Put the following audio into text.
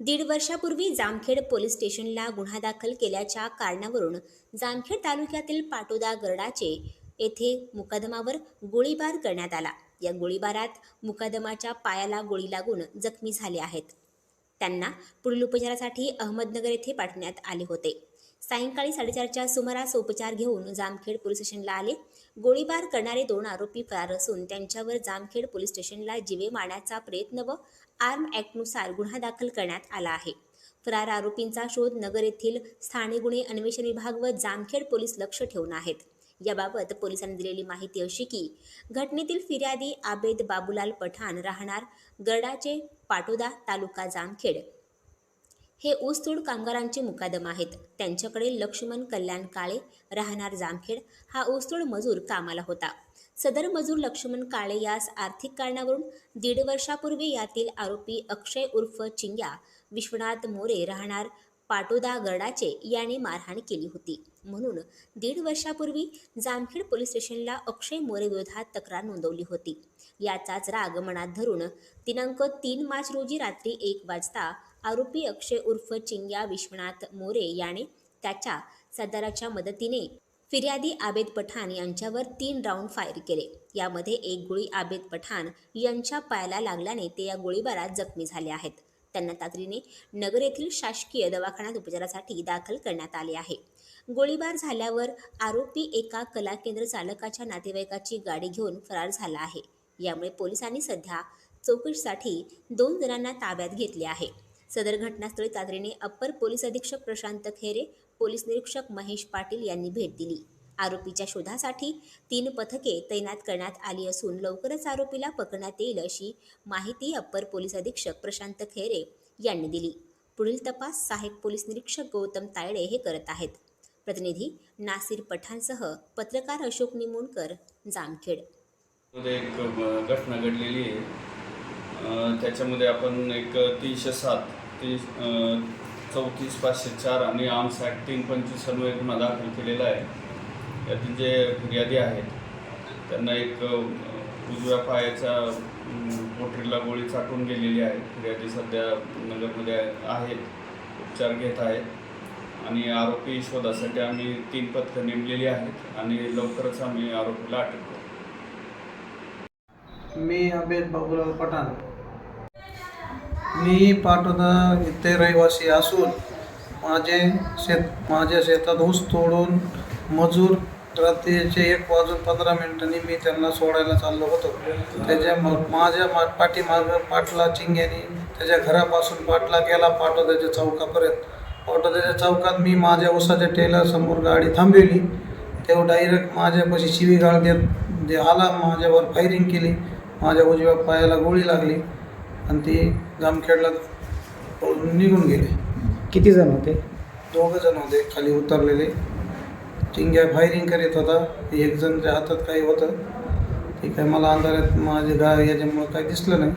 दीड वर्षापूर्वी जामखेड पोलीस स्टेशनला गुन्हा दाखल केल्याच्या कारणावरून जामखेड तालुक्यातील पाटोदा गरडाचे येथे मुकदमावर गोळीबार करण्यात आला. या गोळीबारात मुकदमाच्या पायाला गोळी लागून जखमी झाले आहेत. त्यांना पुढील उपचारासाठी अहमदनगर येथे पाठवण्यात आले होते. सायंकाळी साडेचारच्या सुमारास उपचार घेऊन जामखेड पोलीस स्टेशनला आले. गोळीबार करणारे दोन आरोपी फरार असून त्यांच्यावर जामखेड पोलीस स्टेशनला जीवे मारण्याचा प्रयत्न व आर्म ॲक्टनुसार गुन्हा दाखल करण्यात आला आहे. फरार आरोपींचा शोध नगर येथील स्थानिक गुन्हे अन्वेषण विभाग व जामखेड पोलीस लक्ष ठेवून आहेत. याबाबत पोलिसांनी दिलेली माहिती अशी की घटनेतील फिर्यादी आबेद बाबूलाल पठाण राहणार गरडाचे पाटोदा तालुका जामखेड. हे ऊसतोड कामगारांचे मुकादम आहेत. त्यांच्याकडे लक्ष्मण कल्याण काळे राहणार जामखेड हा ऊसतोड मजूर कामाला होता. सदर मजूर लक्ष्मण काळे यास आर्थिक कारणावरून दीड वर्षापूर्वी यातील आरोपी अक्षय उर्फ चिंग्या विश्वनाथ मोरे राहणार पाटोदा गरडाचे याने मारहाण केली होती. म्हणून दीड वर्षापूर्वी जामखेड पोलीस स्टेशनला अक्षय मोरे विरोधात तक्रार नोंदवली होती. याचाच राग मनात धरून दिनांक तीन मार्च रोजी रात्री एक वाजता आरोपी अक्षय उर्फ चिंग्या विश्वनाथ मोरे याने त्याच्या सरदाराच्या मदतीने फिर्यादी आबेद पठाण यांच्यावर तीन राऊंड फायर केले. यामध्ये एक गोळी आबेद पठाण यांच्या पायाला लागल्याने ते या गोळीबारात जखमी झाले आहेत. त्यांना तातडीने नगर येथील शासकीय दवाखान्यात उपचारासाठी दाखल करण्यात आले आहे. गोळीबार झाल्यावर आरोपी एका कला केंद्र चालकाच्या नातेवाईकाची गाडी घेऊन फरार झाला आहे. यामुळे पोलिसांनी सध्या चौकशीसाठी दोन जणांना ताब्यात घेतले आहे. सदर घटनास्थळी तातडीने अप्पर पोलीस अधीक्षक प्रशांत खेरे पोलीस निरीक्षक महेश पाटील यांनी भेट दिली. आरोपीच्या शोधासाठी तीन पथके तैनात करण्यात आली असून लवकरच आरोपीला पकडण्यात येईल अशी माहिती अप्पर पोलीस अधीक्षक प्रशांत खैरे यांनी दिली. पुढील तपास सहाय्यक पोलीस निरीक्षक गौतम तायडे हे करत आहेत. प्रतिनिधी नासिर पठाणसह पत्रकार अशोक निमोणकर जामखेड. एक घटना घडलेली आहे. त्याच्यामध्ये आपण एक तीनशे सात तीस चौतीस पाचशे चार आणि आर्म्स ॲक्टिंग पंचवीस गुन्हा दाखल केलेला आहे. यातील जे फिर्यादी आहेत त्यांना एक उजव्या पायाच्या पोटरीला गोळी चाटून गेलेली आहे. फिर्यादी सध्या नगरमध्ये आहेत उपचार घेत आहेत. आणि आरोपी शोधासाठी आम्ही तीन पथकं नेमलेली आहेत आणि लवकरच आम्ही आरोपीला अटक करू. मी अभेद बाबूराव पठाण. मी पाटोदा इथे रहिवासी असून माझे शेत माझ्या शेतात ऊस तोडून मजूर रात्रीचे एक वाजून पंधरा मिनिटांनी मी त्यांना सोडायला चाललो होतो. त्याच्या मग माझ्या मा पाठीमागं पाटला चिंग्यानी त्याच्या घरापासून पाटला गेला पाटोद्याच्या चौकापर्यंत. पाटोद्याच्या चौकात मी माझ्या ऊसाच्या टेलरसमोर गाडी थांबवली. तेव्हा डायरेक्ट माझ्यापाशी शिवीगाळ देत जे आला माझ्यावर फायरिंग केली माझ्या उजव्या पायाला गोळी लागली आणि ती जामखेडला पळून निघून गेले. किती जण होते? दोघं जण होते खाली उतरलेले. चिंग्या फायरिंग करीत होता. एक जणच्या हातात काही होतं ते काय मला अंधारात माझे गा याच्यामुळं काही दिसलं नाही.